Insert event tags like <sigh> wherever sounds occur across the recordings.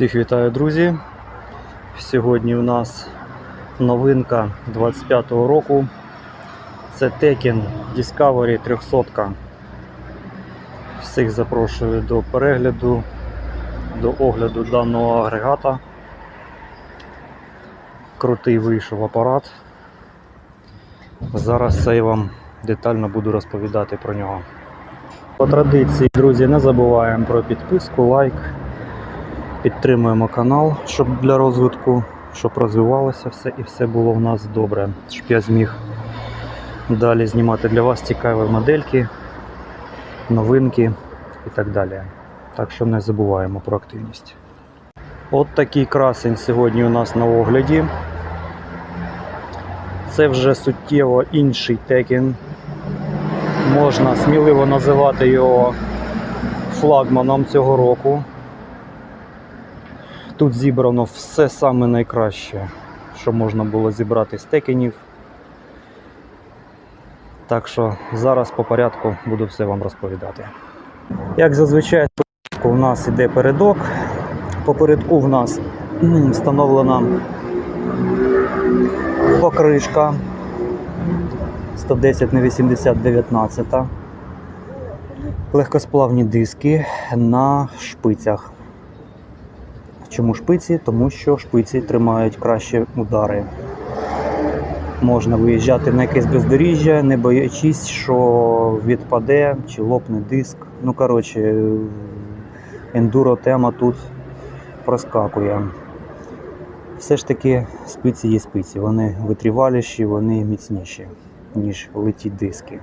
Всіх вітаю, друзі. Сьогодні у нас новинка 25-го року. Це Tekken Discovery 300. Всіх запрошую до перегляду, до огляду даного агрегата. Крутий вийшов апарат. Зараз це я вам детально буду розповідати про нього. По традиції, друзі, не забуваємо про підписку, лайк. Підтримуємо канал, щоб для розвитку, щоб розвивалося все і все було в нас добре, щоб я зміг далі знімати для вас цікаві модельки, новинки і так далі. Так що не забуваємо про активність. От такий красень сьогодні у нас на огляді. Це вже суттєво інший текен. Можна сміливо називати його флагманом цього року. Тут зібрано все саме найкраще, що можна було зібрати з текенів. Так що зараз по порядку буду все вам розповідати. Як зазвичай, у нас іде передок. Попередку в нас встановлена покришка 110 на 80 19. Легкосплавні диски на шпицях. Чому шпиці? Тому що шпиці тримають краще удари. Можна виїжджати на якесь бездоріжжя, не боячись, що відпаде чи лопне диск. Ну, коротше, ендуро тема тут проскакує. Все ж таки спиці є спиці. Вони витриваліші, вони міцніші, ніж литі диски.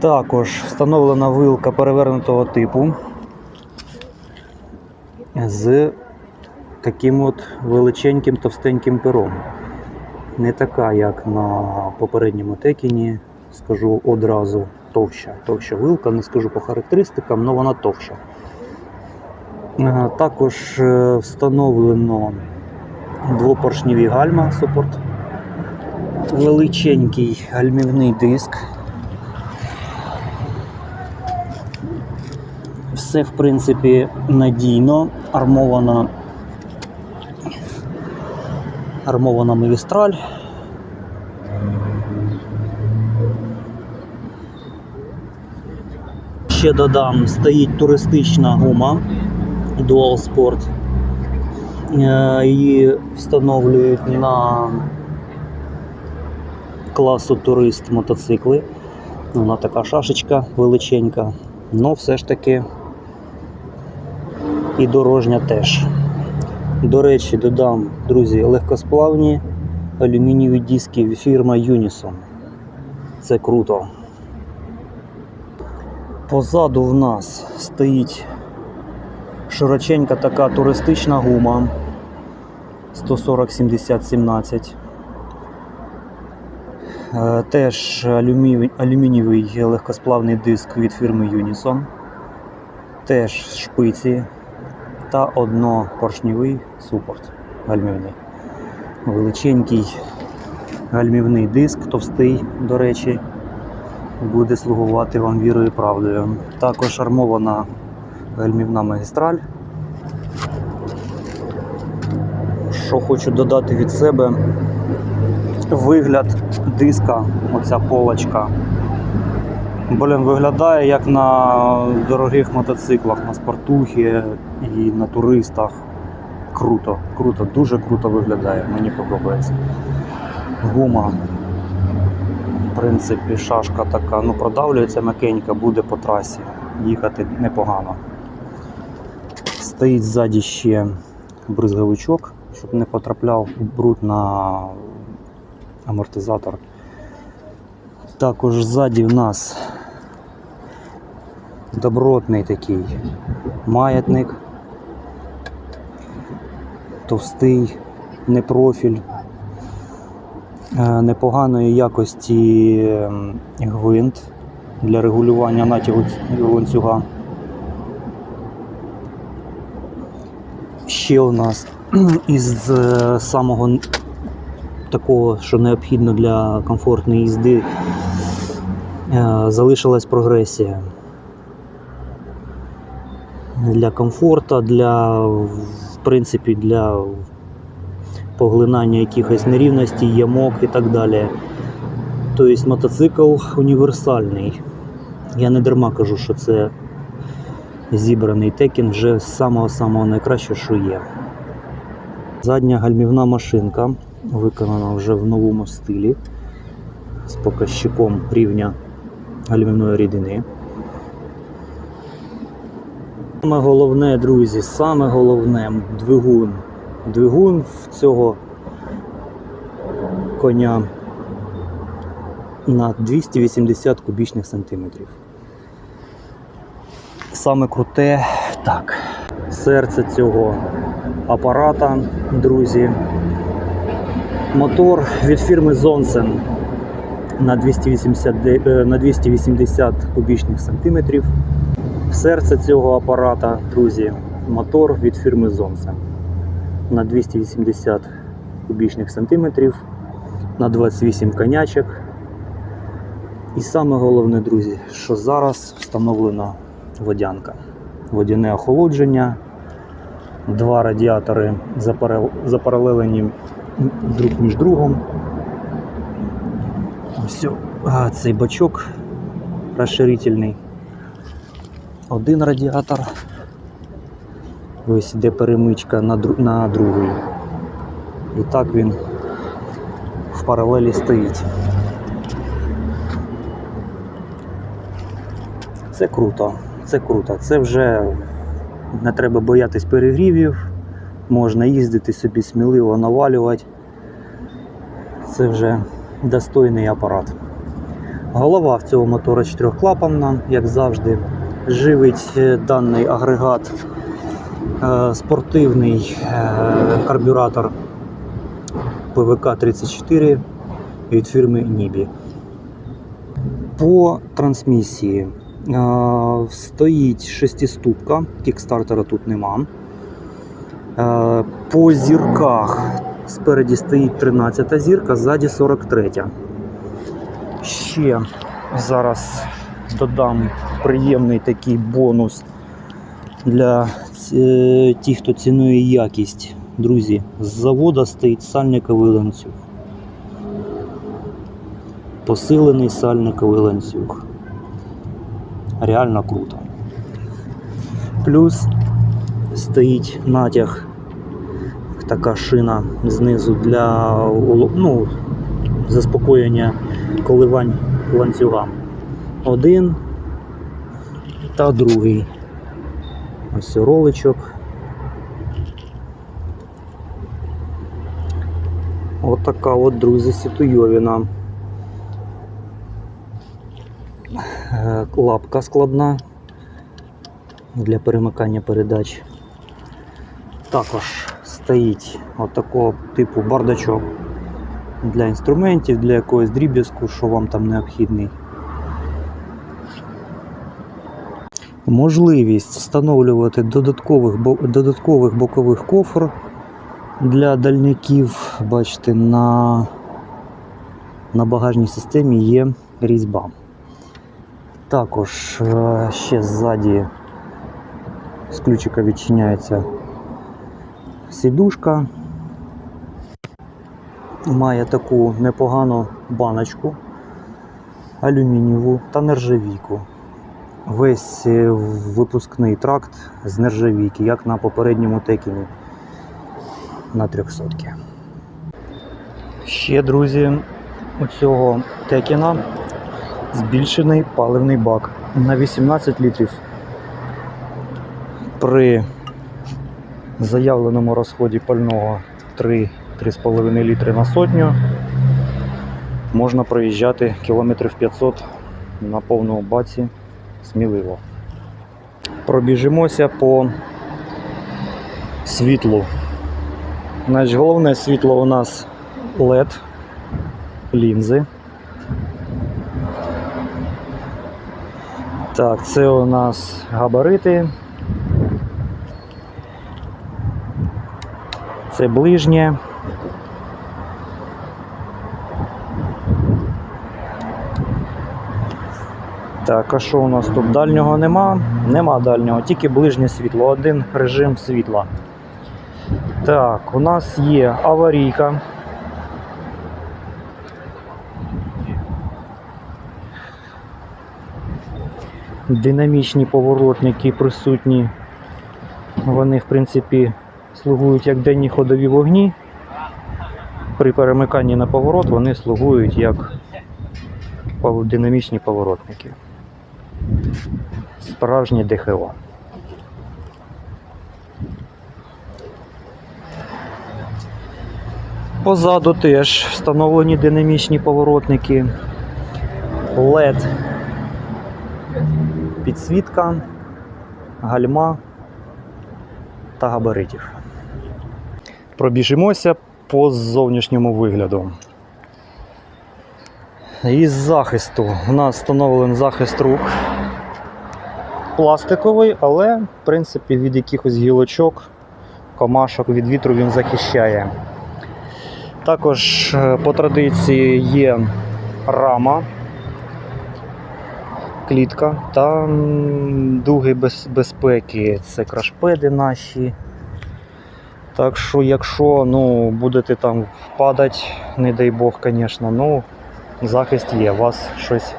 Також встановлена вилка перевернутого типу з таким от величеньким товстеньким пером. Не така, як на попередньому текіні, скажу одразу товща. Товща вилка, не скажу по характеристикам, але вона товща. Е, Також е, встановлено двопоршневі гальма супорт. Величенький гальмівний диск. Все, в принципі, надійно, армована, армована магістраль. Ще додам, стоїть туристична гума Dual Sport. Е, Її встановлюють на класу турист мотоцикли. Вона така шашечка величенька, але все ж таки і дорожня теж. До речі, додам, друзі, легкосплавні алюмінієві диски фірма Unison. Це круто. Позаду в нас стоїть широченька така туристична гума 140 70 17 Е, Теж алюмі- алюмінієвий легкосплавний диск від фірми Unison. Теж шпиці та однопоршневий супорт гальмівний. Величенький гальмівний диск, товстий, до речі, буде слугувати вам вірою і правдою. Також армована гальмівна магістраль. Що хочу додати від себе, вигляд диска, оця полочка. Блін, виглядає як на дорогих мотоциклах, на спортухі і на туристах. Круто, круто, дуже круто виглядає, мені подобається. Гума. В принципі, шашка така, ну продавлюється м'якенька, буде по трасі. Їхати непогано. Стоїть ззаді ще бризговичок, щоб не потрапляв бруд на амортизатор. Також ззаді в нас добротний такий маятник, товстий, не профіль, е, непоганої якості ем, гвинт для регулювання натягу ланцюга. Ще у нас <clears throat> із е, самого такого, що необхідно для комфортної їзди, е, залишилась прогресія. Для комфорту, для, в принципі, для поглинання якихось нерівностей, ямок і так далі. Тобто мотоцикл універсальний. Я не дарма кажу, що це зібраний текін вже з самого-самого найкращого, що є. Задня гальмівна машинка виконана вже в новому стилі з показчиком рівня гальмівної рідини. Саме головне, друзі, саме головне двигун. Двигун в цього коня на 280 кубічних сантиметрів. Саме круте, так, серце цього апарата, друзі. Мотор від фірми Zonsen на 280, е, на 280 кубічних сантиметрів. Серце цього апарата, друзі, мотор від фірми Zonsen на 280 кубічних сантиметрів, на 28 конячок. І саме головне, друзі, що зараз встановлена водянка. Водяне охолодження, два радіатори запаралелені друг між другом. Ось цей бачок розширительний. Один радіатор. Ось іде перемичка на, дру- на другий. І так він в паралелі стоїть. Це круто, це круто. Це вже не треба боятись перегрівів, можна їздити собі сміливо навалювати. Це вже достойний апарат. Голова в цього мотора чотирьохклапанна, як завжди. Живить е, даний агрегат е, спортивний е, карбюратор ПВК-34 від фірми Нібі. По трансмісії стоїть шестиступка, кікстартера тут нема. По зірках спереді стоїть 13 зірка, ззаді 43. Ще зараз додам приємний такий бонус для е, тих, хто цінує якість. Друзі, з завода стоїть сальниковий ланцюг. Посилений сальниковий ланцюг. Реально круто. Плюс стоїть натяг, така шина знизу для ну, заспокоєння коливань ланцюга. Один та другий. Ось роличок. От от, друзі, ситуйовіна. Е, Лапка складна для перемикання передач. Також стоїть от типу бардачок для інструментів, для якогось дріб'язку, що вам там необхідний. Можливість встановлювати додаткових, додаткових бокових кофр для дальників. Бачите, на, на багажній системі є різьба. Також е, ще ззаді з ключика відчиняється сідушка. Має таку непогану баночку алюмінієву та нержавійку. Весь е, випускний тракт з нержавійки, як на попередньому текіні на 300. Ще, друзі, у цього текіна збільшений паливний бак на 18 літрів. При заявленому розході пального 3-3,5 літри на сотню можна проїжджати кілометрів 500 на повному баці сміливо. Пробіжимося по світлу. Значить, головне світло у нас LED, лінзи. Так, це у нас габарити. Це ближнє. Так, а що у нас тут? Дальнього нема? Нема дальнього, тільки ближнє світло, один режим світла. Так, у нас є аварійка. Динамічні поворотники присутні. Вони, в принципі, слугують як денні ходові вогні. При перемиканні на поворот вони слугують як динамічні поворотники. Справжнє ДХО. Позаду теж встановлені динамічні поворотники. LED підсвітка, гальма та габаритів. Пробіжимося по зовнішньому вигляду. Із захисту у нас встановлений захист рук пластиковий, але в принципі від якихось гілочок, комашок від вітру він захищає. Також е, по традиції є рама, клітка та дуги без, безпеки. Це крашпеди наші. Так що, якщо ну, будете там падати, не дай Бог, звісно, ну, захист є, вас щось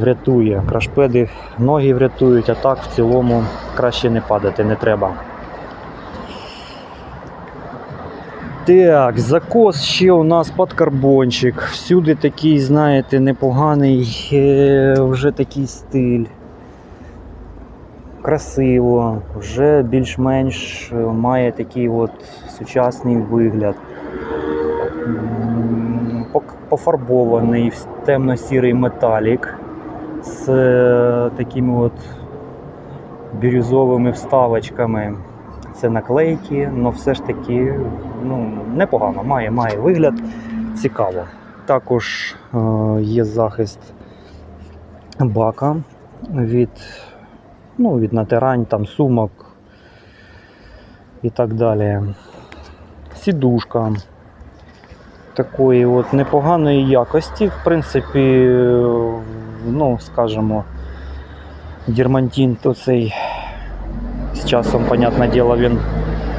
врятує. Крашпеди ноги врятують, а так в цілому краще не падати не треба. Так, закос ще у нас під карбончик. Всюди такий, знаєте, непоганий е, вже такий стиль. Красиво, вже більш-менш е, має такий от сучасний вигляд. Пофарбований в темно-сірий металік з е, такими от бірюзовими вставочками. Це наклейки, але все ж таки ну, непогано, має, має вигляд цікаво. Також е, є захист бака від, ну, від натирань, там, сумок і так далі. Сідушка такої от непоганої якості. В принципі, ну, скажімо, дірмантін то цей з часом, понятне діло, він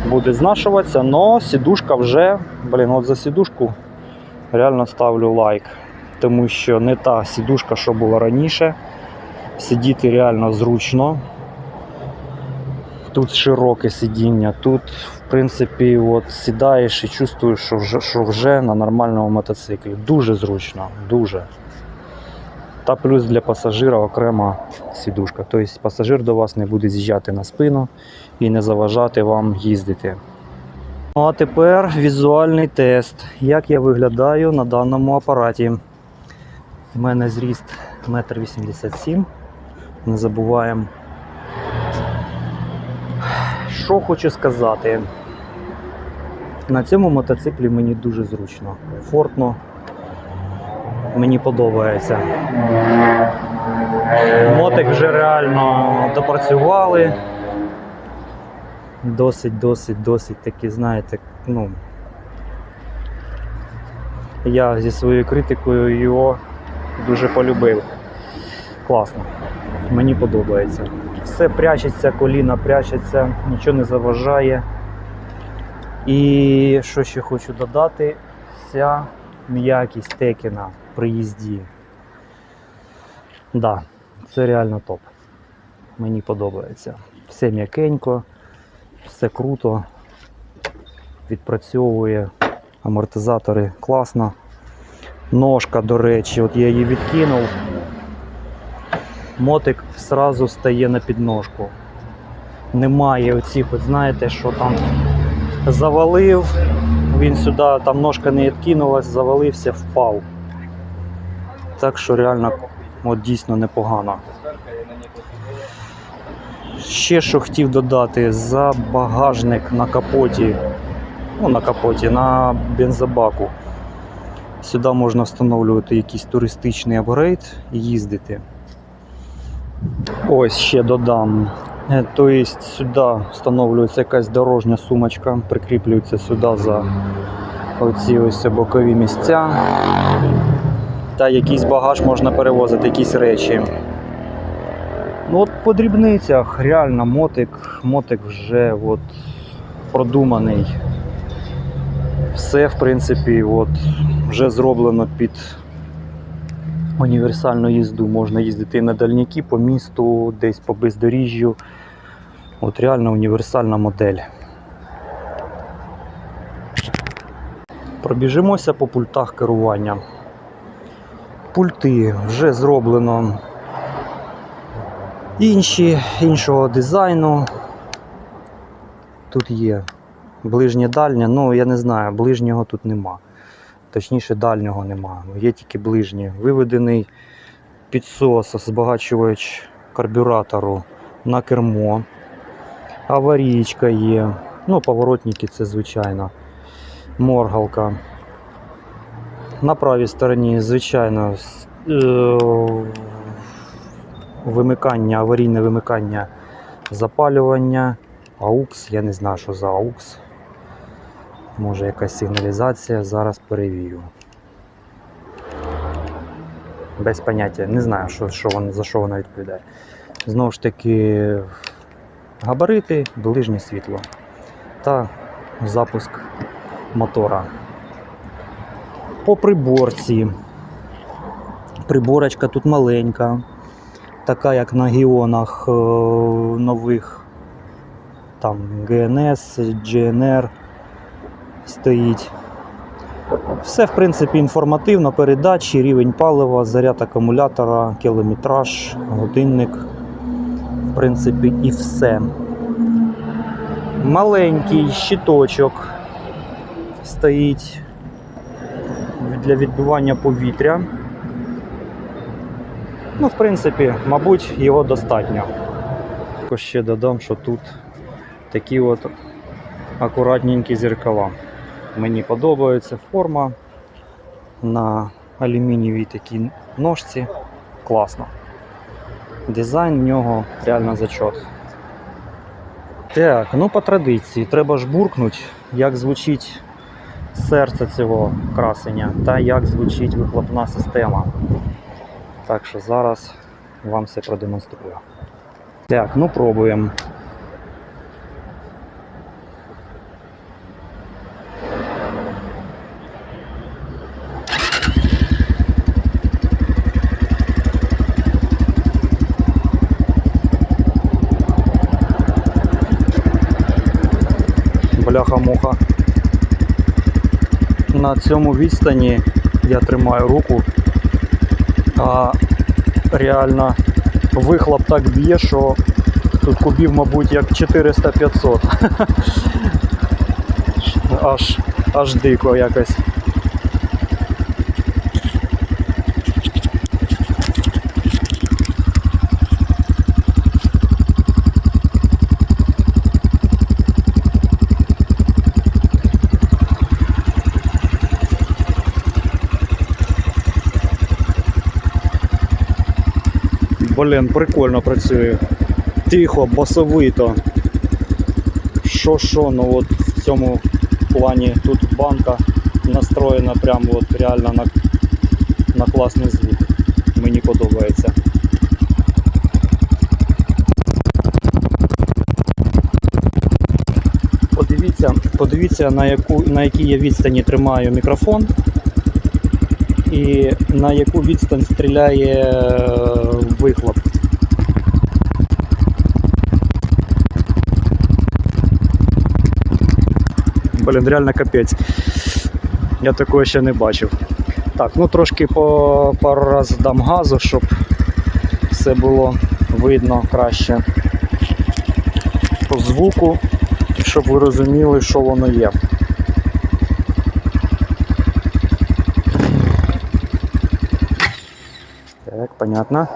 буде знашуватися, але сідушка вже, блін, от за сідушку реально ставлю лайк. Тому що не та сідушка, що була раніше. Сидіти реально зручно. Тут широке сидіння, тут, в принципі, от сідаєш і чувствуєш, що вже, що вже на нормальному мотоциклі. Дуже зручно, дуже. Та плюс для пасажира окрема сідушка. Тобто пасажир до вас не буде з'їжджати на спину і не заважати вам їздити. Ну а тепер візуальний тест. Як я виглядаю на даному апараті. У мене зріст 1,87 м. Не забуваємо. Що хочу сказати. На цьому мотоциклі мені дуже зручно, комфортно. Мені подобається. Мотик вже реально допрацювали. Досить, досить, досить таки, знаєте, ну. Я зі своєю критикою його дуже полюбив. Класно. Мені подобається. Все прячеться, коліна прячеться, нічого не заважає. І що ще хочу додати, вся м'якість текіна при їзді. Да, це реально топ. Мені подобається. Все м'якенько, все круто, відпрацьовує, амортизатори класно. Ножка, до речі, от я її відкинув. Мотик зразу стає на підножку. Немає оцих, от знаєте, що там завалив, він сюди, там ножка не відкинулась, завалився, впав. Так що реально от дійсно непогано. Ще що хотів додати, за багажник на капоті, ну на капоті, на бензобаку. Сюди можна встановлювати якийсь туристичний апгрейд і їздити. Ось ще додам. Е, Тобто сюди встановлюється якась дорожня сумочка, прикріплюється сюди за оці ось бокові місця. Та якийсь багаж можна перевозити, якісь речі. Ну от по дрібницях реально мотик, мотик вже от продуманий. Все, в принципі, от, вже зроблено під універсальну їзду. Можна їздити на дальняки по місту, десь по бездоріжжю. От реально універсальна модель. Пробіжимося по пультах керування. Пульти вже зроблено інші, іншого дизайну. Тут є ближнє дальнє, ну я не знаю, ближнього тут нема. Точніше, дальнього нема. Є тільки ближнє. Виведений підсос, збагачувач карбюратору на кермо. Аварійка є. Ну, поворотники це звичайно. Моргалка. На правій стороні, звичайно, е, вимикання, аварійне вимикання запалювання. AUX, я не знаю, що за AUX. Може якась сигналізація, зараз перевірю. Без поняття, не знаю, що, що вона, за що вона відповідає. Знову ж таки, габарити, ближнє світло та запуск мотора. По приборці. Приборочка тут маленька, така як на гіонах е, нових. Там ГНС, GNR стоїть. Все, в принципі, інформативно, передачі, рівень палива, заряд акумулятора, кілометраж, годинник. В принципі, і все. Маленький щиточок стоїть для відбивання повітря. Ну, в принципі, мабуть, його достатньо. Ще додам, що тут такі от акуратненькі зеркала. Мені подобається форма на алюмінієвій такій ножці. Класно. Дизайн в нього реально зачот. Так, ну по традиції треба ж буркнути, як звучить серце цього красення та як звучить вихлопна система. Так що зараз вам все продемонструю. Так, ну пробуємо. Бляха-муха. На цьому відстані я тримаю руку, а реально вихлоп так б'є, що тут кубів, мабуть, як 400-500. <laughs> Аж, аж дико якось. Блін, прикольно працює. Тихо, басовито. Що що, ну от в цьому плані тут банка настроєна прямо от реально на, на класний звук. Мені подобається. Подивіться, подивіться на, яку, на якій я відстані тримаю мікрофон і на яку відстань стріляє е, вихлоп. Блін, реально капець. Я такого ще не бачив. Так, ну трошки по пару раз дам газу, щоб все було видно краще по звуку, щоб ви розуміли, що воно є. Так, понятно.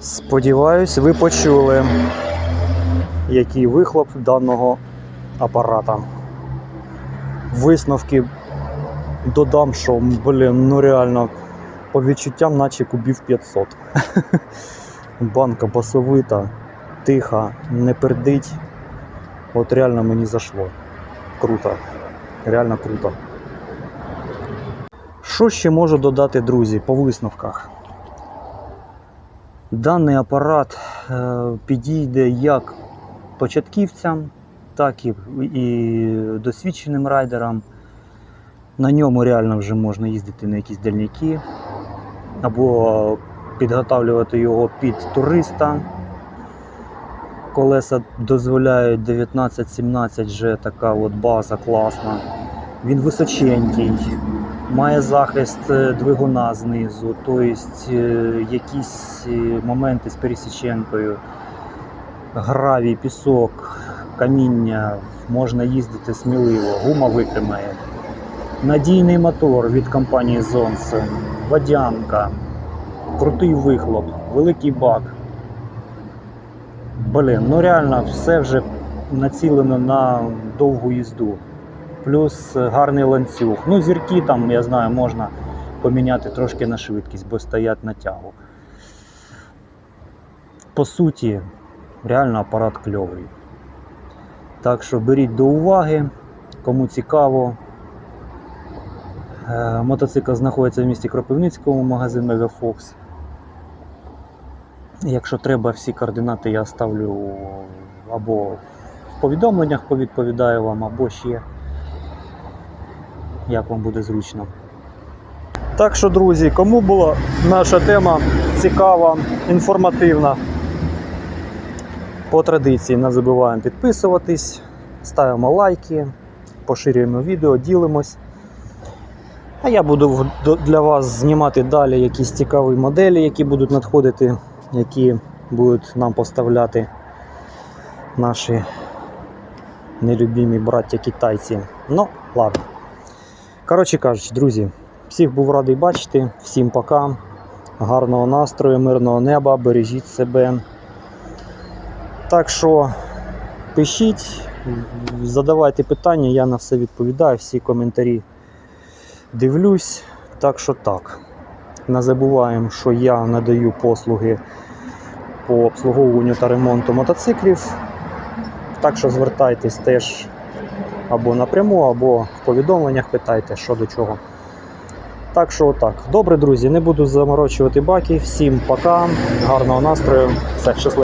Сподіваюсь, ви почули, який вихлоп даного апарата. висновки додам, що блін, ну реально по відчуттям, наче кубів 500. <laughs> Банка басовита, тиха, не пердить. От реально мені зашло. Круто. Реально круто. Що ще можу додати, друзі, по висновках? Даний апарат е, підійде як початківцям, так і, і досвідченим райдерам. На ньому реально вже можна їздити на якісь дальняки або підготавлювати його під туриста. Колеса дозволяють 19-17 вже така от база класна. Він височенький, має захист е, двигуна знизу, тобто е, якісь е, моменти з пересіченкою, гравій, пісок, каміння, можна їздити сміливо, гума витримає. Надійний мотор від компанії Zonse, водянка, крутий вихлоп, великий бак. Блін, ну реально все вже націлено на довгу їзду. Плюс гарний ланцюг. Ну, зірки там, я знаю, можна поміняти трошки на швидкість, бо стоять на тягу. По суті, реально апарат кльовий. Так що беріть до уваги, кому цікаво. Е, Мотоцикл знаходиться в місті Кропивницькому, магазин Megafox. Якщо треба, всі координати я ставлю або в повідомленнях повідповідаю вам, або ще як вам буде зручно. Так що, друзі, кому була наша тема цікава, інформативна, по традиції не забуваємо підписуватись, ставимо лайки, поширюємо відео, ділимось. А я буду для вас знімати далі якісь цікаві моделі, які будуть надходити, які будуть нам поставляти наші нелюбімі браття китайці. Ну, ладно. Коротше кажучи, друзі, всіх був радий бачити. Всім пока. Гарного настрою, мирного неба, бережіть себе. Так що пишіть, задавайте питання, я на все відповідаю, всі коментарі дивлюсь. Так що так. Не забуваємо, що я надаю послуги по обслуговуванню та ремонту мотоциклів. Так що звертайтесь теж або напряму, або в повідомленнях питайте, що до чого. Так що отак. Добре, друзі, не буду заморочувати баки. Всім пока, гарного настрою, все щасливо.